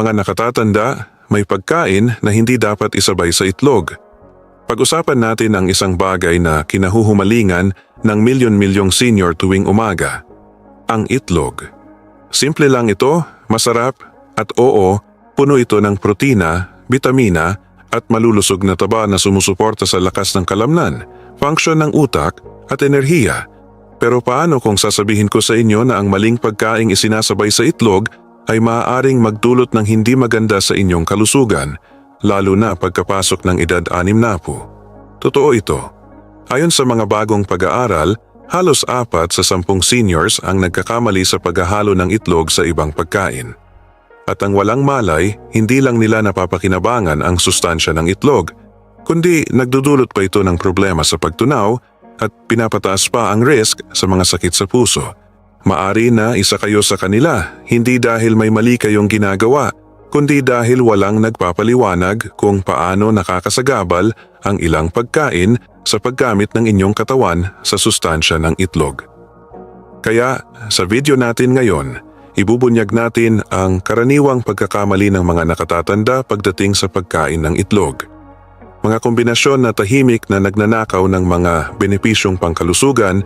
Mga nakatatanda, may pagkain na hindi dapat isabay sa itlog. Pag-usapan natin ang isang bagay na kinahuhumalingan ng milyon-milyong senior tuwing umaga. Ang itlog. Simple lang ito, masarap, at oo, puno ito ng protina, bitamina, at malulusog na taba na sumusuporta sa lakas ng kalamnan, function ng utak, at enerhiya. Pero paano kung sasabihin ko sa inyo na ang maling pagkaing isinasabay sa itlog ay maaaring magdulot ng hindi maganda sa inyong kalusugan, lalo na pagkapasok ng edad anim na po. Totoo ito. Ayon sa mga bagong pag-aaral, halos apat sa sampung seniors ang nagkakamali sa paghahalo ng itlog sa ibang pagkain. At ang walang malay, hindi lang nila napapakinabangan ang sustansya ng itlog, kundi nagdudulot pa ito ng problema sa pagtunaw at pinapataas pa ang risk sa mga sakit sa puso. Maari na isa kayo sa kanila, hindi dahil may mali kayong ginagawa, kundi dahil walang nagpapaliwanag kung paano nakakasagabal ang ilang pagkain sa paggamit ng inyong katawan sa sustansya ng itlog. Kaya sa video natin ngayon, ibubunyag natin ang karaniwang pagkakamali ng mga nakatatanda pagdating sa pagkain ng itlog. Mga kombinasyon na tahimik na nagnanakaw ng mga benepisyong pangkalusugan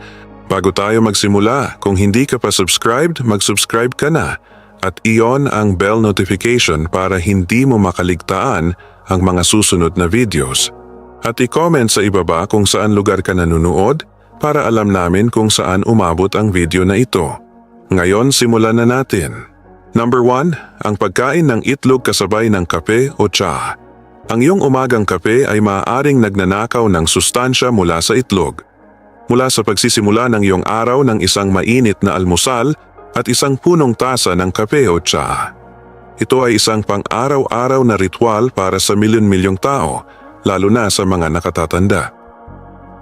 Bago tayo magsimula, kung hindi ka pa subscribed, mag-subscribe ka na at iyon ang bell notification para hindi mo makaligtaan ang mga susunod na videos. At i-comment sa ibaba kung saan lugar ka nanonood para alam namin kung saan umabot ang video na ito. Ngayon simulan na natin. Number 1, ang pagkain ng itlog kasabay ng kape o tsa. Ang iyong umagang kape ay maaaring nagnanakaw ng sustansya mula sa itlog mula sa pagsisimula ng iyong araw ng isang mainit na almusal at isang punong tasa ng kape o tsa. Ito ay isang pang-araw-araw na ritual para sa milyon-milyong tao, lalo na sa mga nakatatanda.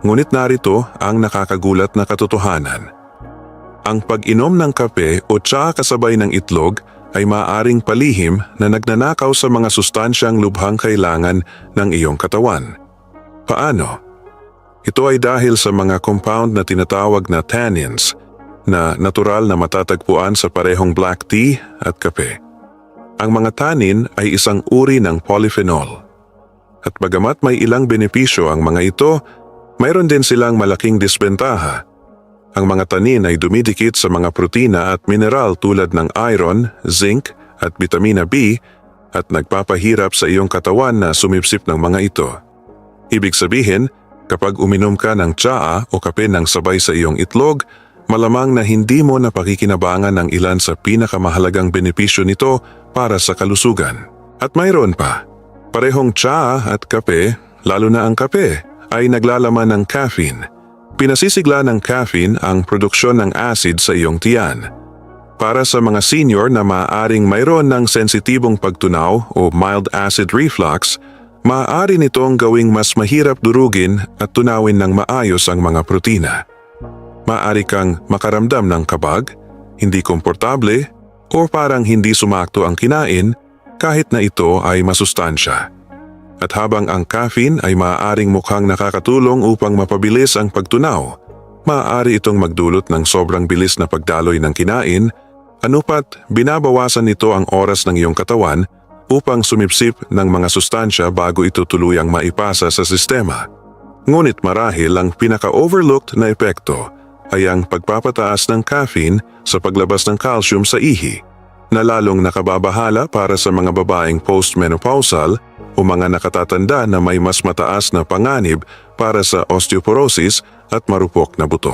Ngunit narito ang nakakagulat na katotohanan. Ang pag-inom ng kape o tsa kasabay ng itlog ay maaring palihim na nagnanakaw sa mga sustansyang lubhang kailangan ng iyong katawan. Paano? Ito ay dahil sa mga compound na tinatawag na tannins na natural na matatagpuan sa parehong black tea at kape. Ang mga tannin ay isang uri ng polyphenol. At bagamat may ilang benepisyo ang mga ito, mayroon din silang malaking disbentaha. Ang mga tanin ay dumidikit sa mga protina at mineral tulad ng iron, zinc at vitamina B at nagpapahirap sa iyong katawan na sumipsip ng mga ito. Ibig sabihin, Kapag uminom ka ng tsaa o kape ng sabay sa iyong itlog, malamang na hindi mo napakikinabangan ang ilan sa pinakamahalagang benepisyo nito para sa kalusugan. At mayroon pa, parehong tsaa at kape, lalo na ang kape, ay naglalaman ng caffeine. Pinasisigla ng caffeine ang produksyon ng acid sa iyong tiyan. Para sa mga senior na maaaring mayroon ng sensitibong pagtunaw o mild acid reflux, Maaari nitong gawing mas mahirap durugin at tunawin ng maayos ang mga protina. Maaari kang makaramdam ng kabag, hindi komportable, o parang hindi sumakto ang kinain kahit na ito ay masustansya. At habang ang caffeine ay maaaring mukhang nakakatulong upang mapabilis ang pagtunaw, maaari itong magdulot ng sobrang bilis na pagdaloy ng kinain, anupat binabawasan nito ang oras ng iyong katawan upang sumipsip ng mga sustansya bago ito tuluyang maipasa sa sistema. Ngunit marahil ang pinaka-overlooked na epekto ay ang pagpapataas ng caffeine sa paglabas ng calcium sa ihi na lalong nakababahala para sa mga babaeng postmenopausal o mga nakatatanda na may mas mataas na panganib para sa osteoporosis at marupok na buto.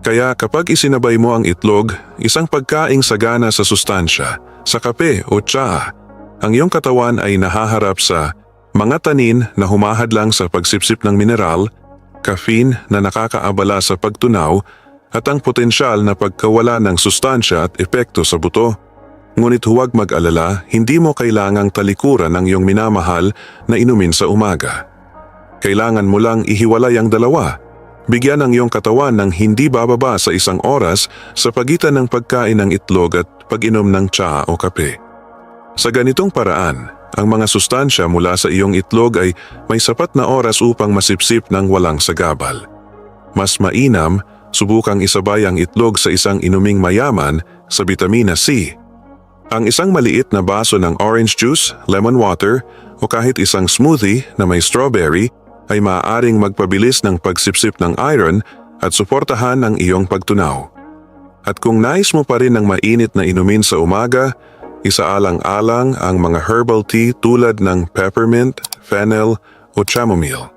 Kaya kapag isinabay mo ang itlog, isang pagkaing sagana sa sustansya, sa kape o tsaa, ang iyong katawan ay nahaharap sa mga tanin na humahadlang sa pagsipsip ng mineral, caffeine na nakakaabala sa pagtunaw at ang potensyal na pagkawala ng sustansya at epekto sa buto. Ngunit huwag mag-alala, hindi mo kailangang talikuran ang iyong minamahal na inumin sa umaga. Kailangan mo lang ihiwalay ang dalawa. Bigyan ang iyong katawan ng hindi bababa sa isang oras sa pagitan ng pagkain ng itlog at pag-inom ng tsaa o kape. Sa ganitong paraan, ang mga sustansya mula sa iyong itlog ay may sapat na oras upang masipsip ng walang sagabal. Mas mainam, subukang isabay ang itlog sa isang inuming mayaman sa vitamina C. Ang isang maliit na baso ng orange juice, lemon water, o kahit isang smoothie na may strawberry ay maaaring magpabilis ng pagsipsip ng iron at suportahan ang iyong pagtunaw. At kung nais mo pa rin ng mainit na inumin sa umaga, isaalang-alang ang mga herbal tea tulad ng peppermint, fennel o chamomile.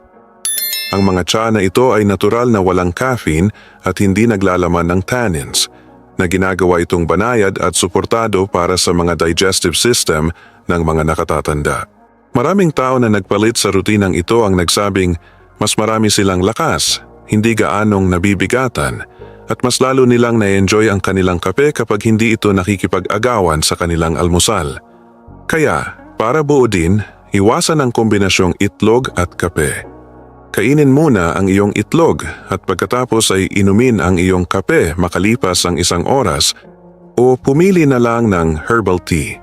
Ang mga tsa na ito ay natural na walang caffeine at hindi naglalaman ng tannins, na ginagawa itong banayad at suportado para sa mga digestive system ng mga nakatatanda. Maraming tao na nagpalit sa rutinang ito ang nagsabing mas marami silang lakas, hindi gaanong nabibigatan, at mas lalo nilang na-enjoy ang kanilang kape kapag hindi ito nakikipag-agawan sa kanilang almusal. Kaya, para buo din, iwasan ang kombinasyong itlog at kape. Kainin muna ang iyong itlog at pagkatapos ay inumin ang iyong kape makalipas ang isang oras o pumili na lang ng herbal tea.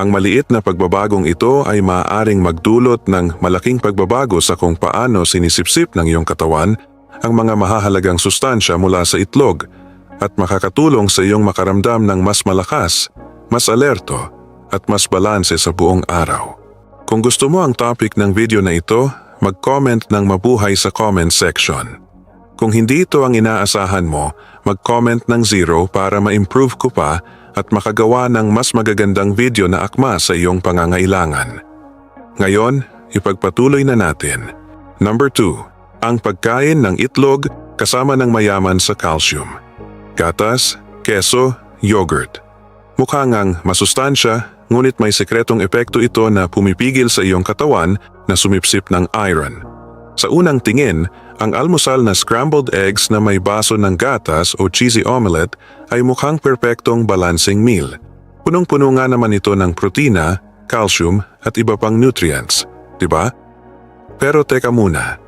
Ang maliit na pagbabagong ito ay maaaring magdulot ng malaking pagbabago sa kung paano sinisipsip ng iyong katawan ang mga mahahalagang sustansya mula sa itlog at makakatulong sa iyong makaramdam ng mas malakas, mas alerto at mas balanse sa buong araw. Kung gusto mo ang topic ng video na ito, mag-comment ng mabuhay sa comment section. Kung hindi ito ang inaasahan mo, mag-comment ng zero para ma-improve ko pa at makagawa ng mas magagandang video na akma sa iyong pangangailangan. Ngayon, ipagpatuloy na natin. Number 2. Ang pagkain ng itlog kasama ng mayaman sa calcium. Gatas, keso, yogurt. Mukha ngang masustansya, ngunit may sekretong epekto ito na pumipigil sa iyong katawan na sumipsip ng iron. Sa unang tingin, ang almusal na scrambled eggs na may baso ng gatas o cheesy omelette ay mukhang perpektong balancing meal. Punong-puno nga naman ito ng protina, calcium at iba pang nutrients, di ba? Pero teka muna,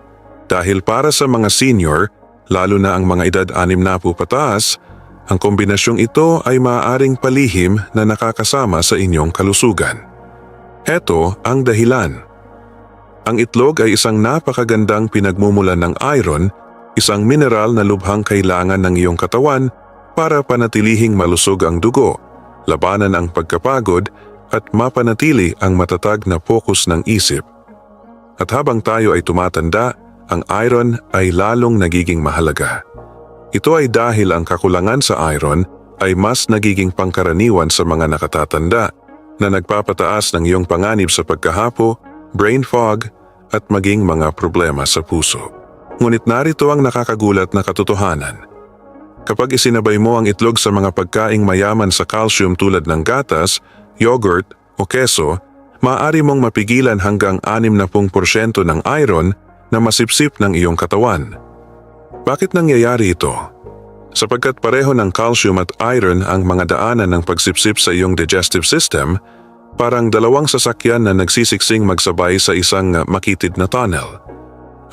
dahil para sa mga senior, lalo na ang mga edad anim na po pataas, ang kombinasyong ito ay maaaring palihim na nakakasama sa inyong kalusugan. Heto ang dahilan. Ang itlog ay isang napakagandang pinagmumulan ng iron, isang mineral na lubhang kailangan ng iyong katawan para panatilihing malusog ang dugo, labanan ang pagkapagod at mapanatili ang matatag na focus ng isip. At habang tayo ay tumatanda, ang iron ay lalong nagiging mahalaga. Ito ay dahil ang kakulangan sa iron ay mas nagiging pangkaraniwan sa mga nakatatanda na nagpapataas ng iyong panganib sa pagkahapo, brain fog at maging mga problema sa puso. Ngunit narito ang nakakagulat na katotohanan. Kapag isinabay mo ang itlog sa mga pagkaing mayaman sa calcium tulad ng gatas, yogurt o keso, maaari mong mapigilan hanggang 60% ng iron na masipsip ng iyong katawan. Bakit nangyayari ito? Sapagkat pareho ng calcium at iron ang mga daanan ng pagsipsip sa iyong digestive system, parang dalawang sasakyan na nagsisiksing magsabay sa isang makitid na tunnel.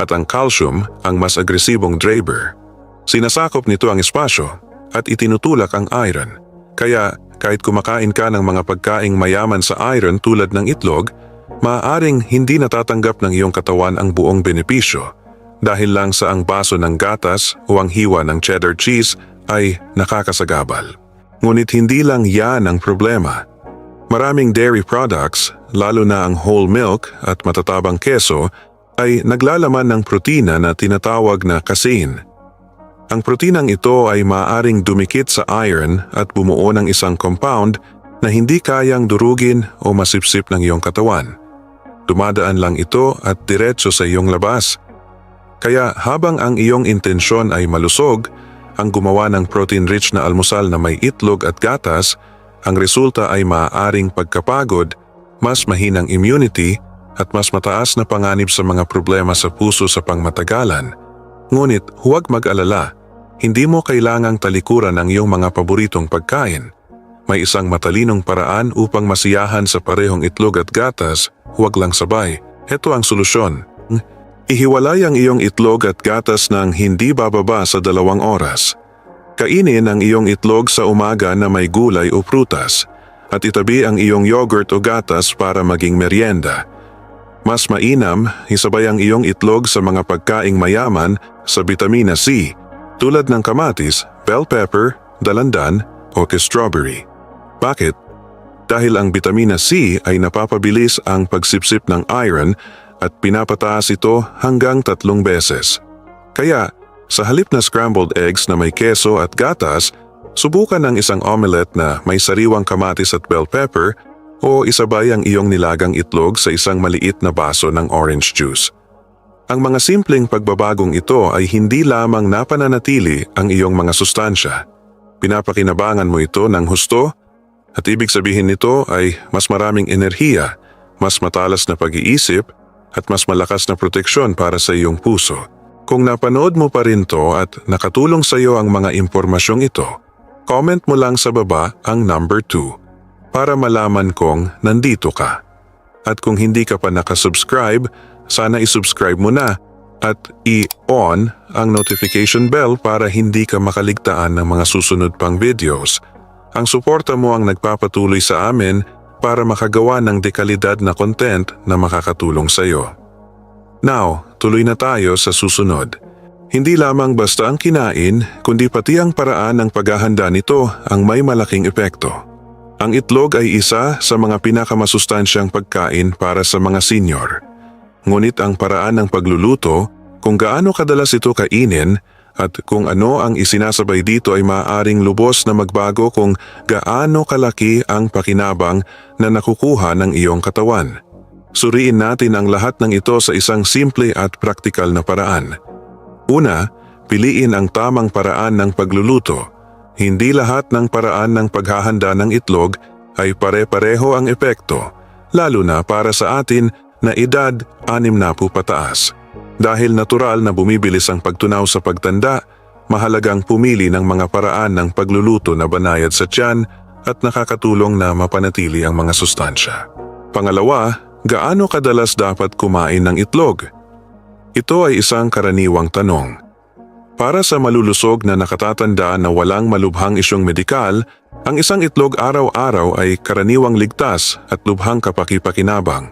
At ang calcium ang mas agresibong driver. Sinasakop nito ang espasyo at itinutulak ang iron. Kaya kahit kumakain ka ng mga pagkaing mayaman sa iron tulad ng itlog, maaaring hindi natatanggap ng iyong katawan ang buong benepisyo dahil lang sa ang baso ng gatas o ang hiwa ng cheddar cheese ay nakakasagabal. Ngunit hindi lang yan ang problema. Maraming dairy products, lalo na ang whole milk at matatabang keso, ay naglalaman ng protina na tinatawag na casein. Ang protinang ito ay maaring dumikit sa iron at bumuo ng isang compound na hindi kayang durugin o masipsip ng iyong katawan. Dumadaan lang ito at diretso sa iyong labas kaya habang ang iyong intensyon ay malusog, ang gumawa ng protein-rich na almusal na may itlog at gatas, ang resulta ay maaaring pagkapagod, mas mahinang immunity at mas mataas na panganib sa mga problema sa puso sa pangmatagalan. Ngunit huwag mag-alala, hindi mo kailangang talikuran ang iyong mga paboritong pagkain. May isang matalinong paraan upang masiyahan sa parehong itlog at gatas, huwag lang sabay. Ito ang solusyon. Ihiwalay ang iyong itlog at gatas ng hindi bababa sa dalawang oras. Kainin ang iyong itlog sa umaga na may gulay o prutas at itabi ang iyong yogurt o gatas para maging merienda. Mas mainam, isabay ang iyong itlog sa mga pagkaing mayaman sa vitamina C tulad ng kamatis, bell pepper, dalandan o strawberry. Bakit? dahil ang vitamina C ay napapabilis ang pagsipsip ng iron at pinapataas ito hanggang tatlong beses. Kaya, sa halip na scrambled eggs na may keso at gatas, subukan ng isang omelette na may sariwang kamatis at bell pepper o isabay ang iyong nilagang itlog sa isang maliit na baso ng orange juice. Ang mga simpleng pagbabagong ito ay hindi lamang napananatili ang iyong mga sustansya. Pinapakinabangan mo ito ng husto at ibig sabihin nito ay mas maraming enerhiya, mas matalas na pag-iisip at mas malakas na proteksyon para sa iyong puso. Kung napanood mo pa rin to at nakatulong sa iyo ang mga impormasyong ito, comment mo lang sa baba ang number 2 para malaman kong nandito ka. At kung hindi ka pa nakasubscribe, sana isubscribe mo na at i-on ang notification bell para hindi ka makaligtaan ng mga susunod pang videos. Ang suporta mo ang nagpapatuloy sa amin para makagawa ng dekalidad na content na makakatulong sa iyo. Now, tuloy na tayo sa susunod. Hindi lamang basta ang kinain, kundi pati ang paraan ng paghahanda nito ang may malaking epekto. Ang itlog ay isa sa mga pinakamasustansyang pagkain para sa mga senior. Ngunit ang paraan ng pagluluto, kung gaano kadalas ito kainin, at kung ano ang isinasabay dito ay maaaring lubos na magbago kung gaano kalaki ang pakinabang na nakukuha ng iyong katawan. Suriin natin ang lahat ng ito sa isang simple at praktikal na paraan. Una, piliin ang tamang paraan ng pagluluto. Hindi lahat ng paraan ng paghahanda ng itlog ay pare-pareho ang epekto, lalo na para sa atin na edad anim na po pataas. Dahil natural na bumibilis ang pagtunaw sa pagtanda, mahalagang pumili ng mga paraan ng pagluluto na banayad sa tiyan at nakakatulong na mapanatili ang mga sustansya. Pangalawa, gaano kadalas dapat kumain ng itlog? Ito ay isang karaniwang tanong. Para sa malulusog na nakatatanda na walang malubhang isyong medikal, ang isang itlog araw-araw ay karaniwang ligtas at lubhang kapakipakinabang.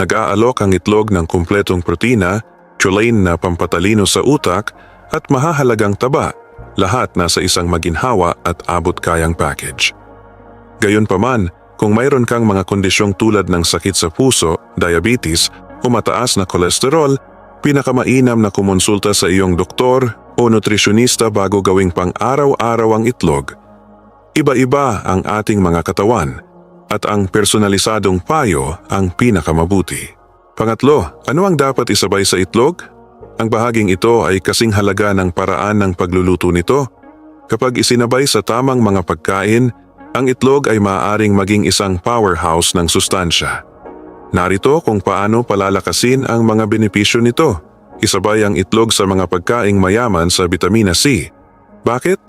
Nag-aalok ang itlog ng kumpletong protina, chulain na pampatalino sa utak at mahahalagang taba, lahat nasa isang maginhawa at abot kayang package. Gayunpaman, kung mayroon kang mga kondisyong tulad ng sakit sa puso, diabetes o mataas na kolesterol, pinakamainam na kumonsulta sa iyong doktor o nutrisyonista bago gawing pang-araw-araw ang itlog. Iba-iba ang ating mga katawan at ang personalisadong payo ang pinakamabuti. Pangatlo, ano ang dapat isabay sa itlog? Ang bahaging ito ay kasing halaga ng paraan ng pagluluto nito. Kapag isinabay sa tamang mga pagkain, ang itlog ay maaaring maging isang powerhouse ng sustansya. Narito kung paano palalakasin ang mga benepisyo nito. Isabay ang itlog sa mga pagkaing mayaman sa vitamina C. Bakit?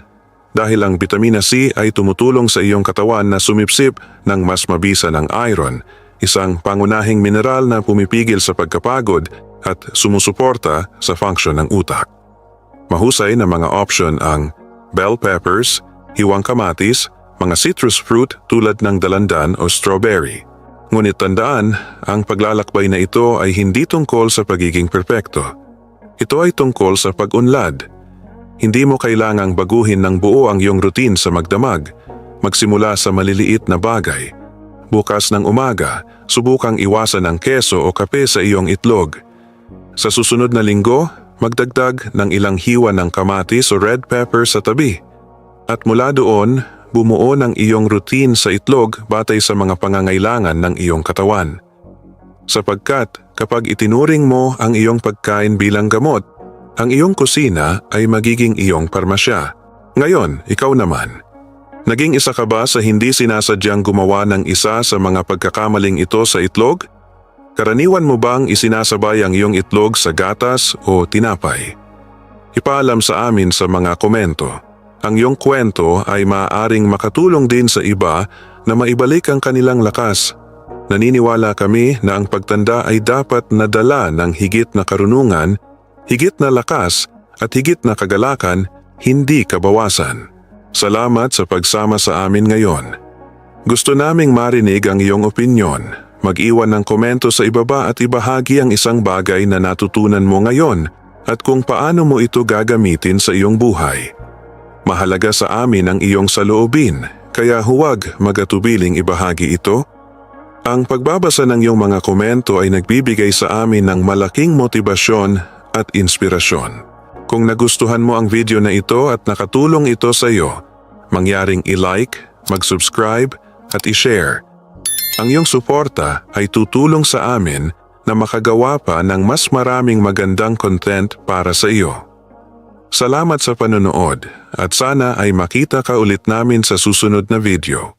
Dahil ang vitamina C ay tumutulong sa iyong katawan na sumipsip ng mas mabisa ng iron, isang pangunahing mineral na pumipigil sa pagkapagod at sumusuporta sa function ng utak. Mahusay na mga option ang bell peppers, hiwang kamatis, mga citrus fruit tulad ng dalandan o strawberry. Ngunit tandaan, ang paglalakbay na ito ay hindi tungkol sa pagiging perpekto. Ito ay tungkol sa pag-unlad. Hindi mo kailangang baguhin ng buo ang iyong routine sa magdamag. Magsimula sa maliliit na bagay. Bukas ng umaga, subukang iwasan ang keso o kape sa iyong itlog. Sa susunod na linggo, magdagdag ng ilang hiwa ng kamatis o red pepper sa tabi. At mula doon, bumuo ng iyong routine sa itlog batay sa mga pangangailangan ng iyong katawan. Sapagkat kapag itinuring mo ang iyong pagkain bilang gamot, ang iyong kusina ay magiging iyong parmasya. Ngayon, ikaw naman. Naging isa ka ba sa hindi sinasadyang gumawa ng isa sa mga pagkakamaling ito sa itlog? Karaniwan mo bang isinasabay ang iyong itlog sa gatas o tinapay? Ipaalam sa amin sa mga komento. Ang iyong kwento ay maaaring makatulong din sa iba na maibalik ang kanilang lakas. Naniniwala kami na ang pagtanda ay dapat nadala ng higit na karunungan, higit na lakas at higit na kagalakan, hindi kabawasan. Salamat sa pagsama sa amin ngayon. Gusto naming marinig ang iyong opinyon. Mag-iwan ng komento sa ibaba at ibahagi ang isang bagay na natutunan mo ngayon at kung paano mo ito gagamitin sa iyong buhay. Mahalaga sa amin ang iyong saloobin. Kaya huwag magatubiling ibahagi ito. Ang pagbabasa ng iyong mga komento ay nagbibigay sa amin ng malaking motibasyon at inspirasyon. Kung nagustuhan mo ang video na ito at nakatulong ito sa iyo, mangyaring i-like, mag-subscribe at i-share. Ang iyong suporta ay tutulong sa amin na makagawa pa ng mas maraming magandang content para sa iyo. Salamat sa panonood at sana ay makita ka ulit namin sa susunod na video.